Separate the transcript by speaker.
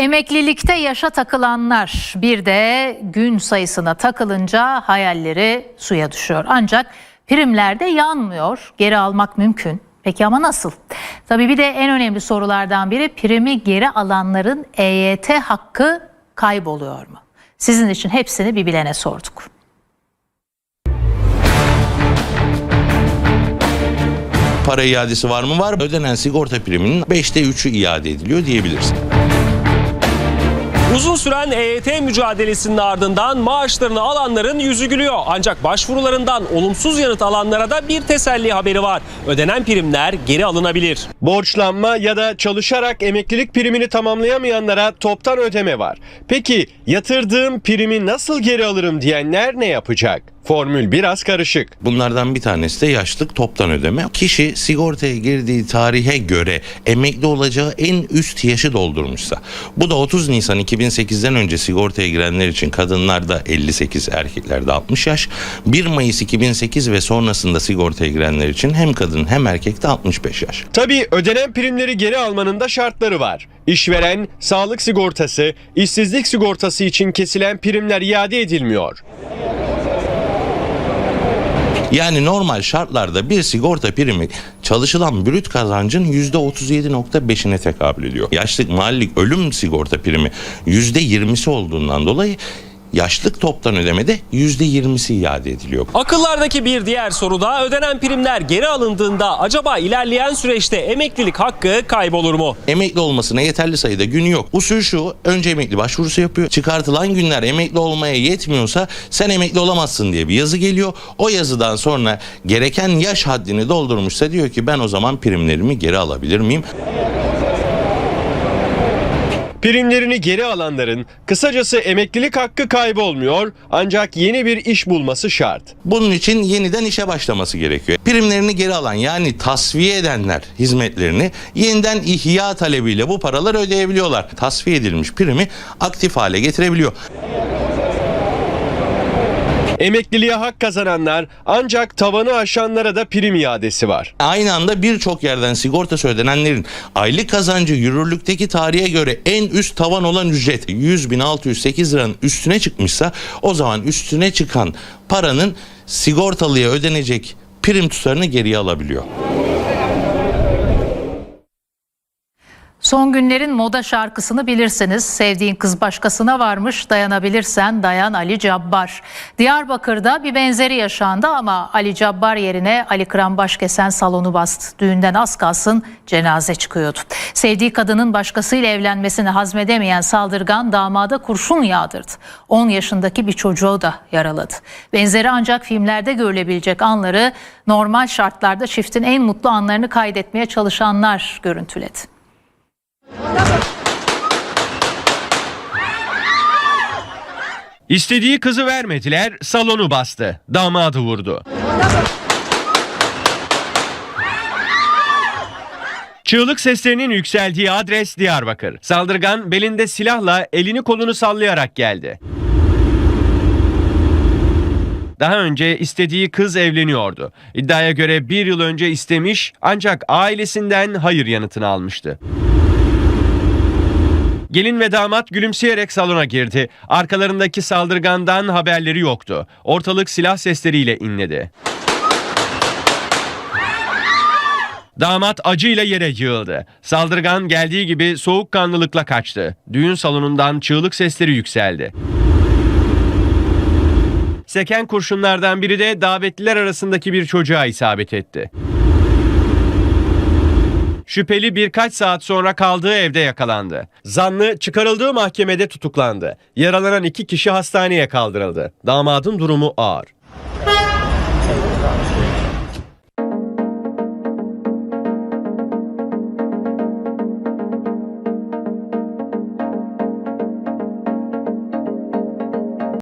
Speaker 1: Emeklilikte yaşa takılanlar bir de gün sayısına takılınca hayalleri suya düşüyor. Ancak primlerde yanmıyor. Geri almak mümkün. Peki ama nasıl? Tabii bir de en önemli sorulardan biri primi geri alanların EYT hakkı kayboluyor mu? Sizin için hepsini bir bilene sorduk.
Speaker 2: Para iadesi var mı? Var. Ödenen sigorta priminin 5'te 3'ü iade ediliyor diyebiliriz.
Speaker 3: Uzun süren EYT mücadelesinin ardından maaşlarını alanların yüzü gülüyor. Ancak başvurularından olumsuz yanıt alanlara da bir teselli haberi var. Ödenen primler geri alınabilir.
Speaker 4: Borçlanma ya da çalışarak emeklilik primini tamamlayamayanlara toptan ödeme var. Peki yatırdığım primi nasıl geri alırım diyenler ne yapacak? Formül biraz karışık.
Speaker 2: Bunlardan bir tanesi de yaşlık toptan ödeme. Kişi sigortaya girdiği tarihe göre emekli olacağı en üst yaşı doldurmuşsa. Bu da 30 Nisan 2008'den önce sigortaya girenler için kadınlarda 58, erkeklerde 60 yaş. 1 Mayıs 2008 ve sonrasında sigortaya girenler için hem kadın hem erkekte 65 yaş.
Speaker 4: Tabii ödenen primleri geri almanın da şartları var. İşveren, sağlık sigortası, işsizlik sigortası için kesilen primler iade edilmiyor.
Speaker 2: Yani normal şartlarda bir sigorta primi çalışılan brüt kazancın %37.5'ine tekabül ediyor. Yaşlık mahallik ölüm sigorta primi %20'si olduğundan dolayı yaşlık toptan ödemede %20'si iade ediliyor.
Speaker 3: Akıllardaki bir diğer soru da ödenen primler geri alındığında acaba ilerleyen süreçte emeklilik hakkı kaybolur mu?
Speaker 2: Emekli olmasına yeterli sayıda günü yok. Usul şu önce emekli başvurusu yapıyor. Çıkartılan günler emekli olmaya yetmiyorsa sen emekli olamazsın diye bir yazı geliyor. O yazıdan sonra gereken yaş haddini doldurmuşsa diyor ki ben o zaman primlerimi geri alabilir miyim?
Speaker 4: Primlerini geri alanların kısacası emeklilik hakkı kaybolmuyor ancak yeni bir iş bulması şart.
Speaker 2: Bunun için yeniden işe başlaması gerekiyor. Primlerini geri alan yani tasfiye edenler hizmetlerini yeniden ihya talebiyle bu paraları ödeyebiliyorlar. Tasfiye edilmiş primi aktif hale getirebiliyor.
Speaker 4: Emekliliğe hak kazananlar ancak tavanı aşanlara da prim iadesi var.
Speaker 2: Aynı anda birçok yerden sigortası ödenenlerin aylık kazancı yürürlükteki tarihe göre en üst tavan olan ücret 100.608 liranın üstüne çıkmışsa o zaman üstüne çıkan paranın sigortalıya ödenecek prim tutarını geriye alabiliyor.
Speaker 1: Son günlerin moda şarkısını bilirsiniz. Sevdiğin kız başkasına varmış, dayanabilirsen dayan Ali Cabbar. Diyarbakır'da bir benzeri yaşandı ama Ali Cabbar yerine Ali Kıran Başkesen salonu bastı. Düğünden az kalsın cenaze çıkıyordu. Sevdiği kadının başkasıyla evlenmesini hazmedemeyen saldırgan damada kurşun yağdırdı. 10 yaşındaki bir çocuğu da yaraladı. Benzeri ancak filmlerde görülebilecek anları normal şartlarda çiftin en mutlu anlarını kaydetmeye çalışanlar görüntüledi.
Speaker 4: İstediği kızı vermediler, salonu bastı. Damadı vurdu. Çığlık seslerinin yükseldiği adres Diyarbakır. Saldırgan belinde silahla elini kolunu sallayarak geldi. Daha önce istediği kız evleniyordu. İddiaya göre bir yıl önce istemiş ancak ailesinden hayır yanıtını almıştı. Gelin ve damat gülümseyerek salona girdi. Arkalarındaki saldırgandan haberleri yoktu. Ortalık silah sesleriyle inledi. Damat acıyla yere yığıldı. Saldırgan geldiği gibi soğukkanlılıkla kaçtı. Düğün salonundan çığlık sesleri yükseldi. Seken kurşunlardan biri de davetliler arasındaki bir çocuğa isabet etti. Şüpheli birkaç saat sonra kaldığı evde yakalandı. Zanlı çıkarıldığı mahkemede tutuklandı. Yaralanan iki kişi hastaneye kaldırıldı. Damadın durumu ağır.